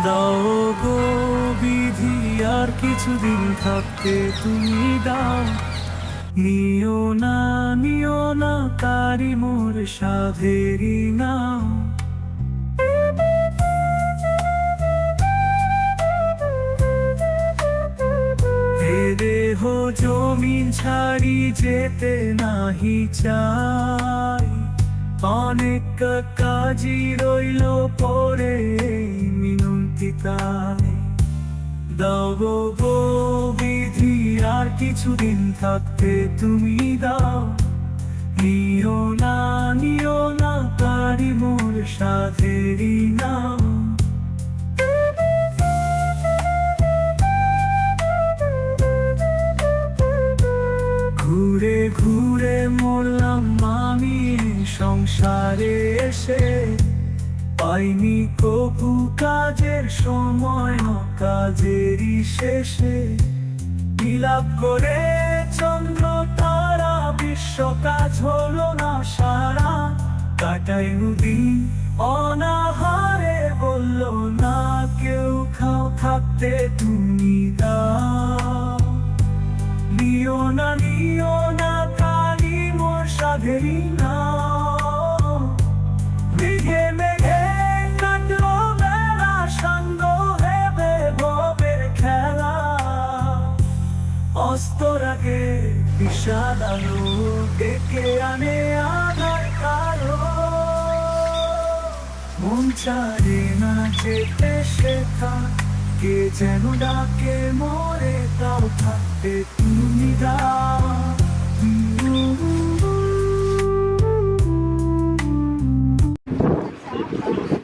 দাও গো বিধি, আর কিছুদিন থাকতে তুমি দাও। নিও না নিও না, তারি মোর সাধেরি নাও। দেহ, জমিন ছাড়ি যেতে নাহি চাই। অনেক কাজী রইল পরে তাই দাও গো বিধি আর কিছুদিন থাকতে তুমি দাও। নিও না নিও না, তারি মোর সাধেরি নাও ঘুরে ঘুরে মরলাম আমি সংসারে এসে পাইনি কবু কাজের সময় কাজেরই শেষে। বিলাপ করে চন্দ্র তারা, বিশ্ব কাজ হলো না সারা। কাটাই দিন অনাহারে, বলল, না কেউ খাও, থাকতে তুমি দাও। নিও না নিও না, কালি মোর সাধেরি না অস্তর বিশাল আলো ডেকে আনে আধার কালো। মন চারে না যেতে শেখা, কে যেন ডাকে মরে তাও থাকতে তুমি দাও।